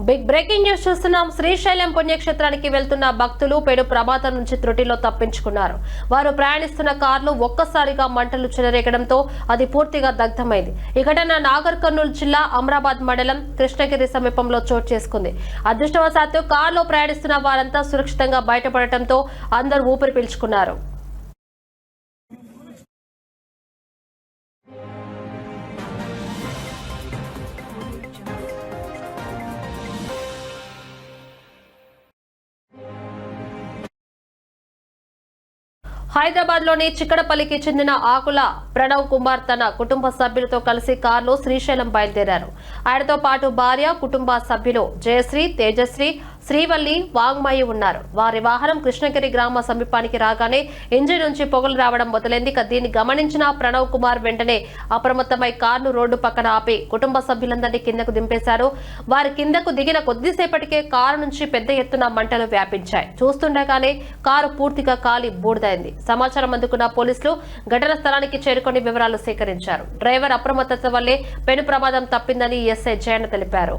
Big breaking news చూస్తున్నాం. శ్రీశైలం పుణ్యక్షేత్రానికి వెళ్తున్న భక్తులు పేడు ప్రమాదం నుంచి త్రుటిలో తప్పించుకున్నారు. వారు ప్రయాణిస్తున్న కార్లు ఒక్కసారిగా మంటలు చెలరేగడంతో అది పూర్తిగా దగ్ధమైంది. ఈ ఘటన నాగర్ కర్నూలు జిల్లా అమరాబాద్ మండలం కృష్ణగిరి సమీపంలో చోటు చేసుకుంది. అదృష్టవశాత్తు కారులో ప్రయాణిస్తున్న వారంతా సురక్షితంగా బయటపడటంతో అందరూ ఊపిరి పీల్చుకున్నారు. హైదరాబాద్లోని చిక్కడపల్లికి చెందిన ఆకుల ప్రణవ్ కుమార్ తన కుటుంబ సభ్యులతో కలిసి కారులో శ్రీశైలం బయలుదేరారు. ఆయనతో పాటు భార్య కుటుంబ సభ్యులు జయశ్రీ తేజశ్రీ శ్రీవల్లి వాంగ్మయి ఉన్నారు. వారి వాహనం కృష్ణగిరి గ్రామ సమీపానికి రాగానే ఇంజిన్ నుంచి పొగలు రావడం మొదలైంది. దీన్ని గమనించిన ప్రణవ్ కుమార్ వెంటనే అప్రమత్తమై కారును రోడ్డు పక్కన ఆపి కుటుంబ సభ్యులందరినీ కిందకు దింపేశారు. వారి కిందకు దిగిన కొద్దిసేపటికే కారు నుంచి పెద్ద ఎత్తున మంటలు వ్యాపించాయి. చూస్తుండగానే కారు పూర్తిగా కాలి బూడిదైంది. సమాచారం అందుకున్న పోలీసులు ఘటన స్థలానికి చేరుకొని వివరాలు సేకరించారు. డ్రైవర్ అప్రమత్తత వల్లే పెను ప్రమాదం తప్పిందని ఎస్ఐ జయన్ తెలిపారు.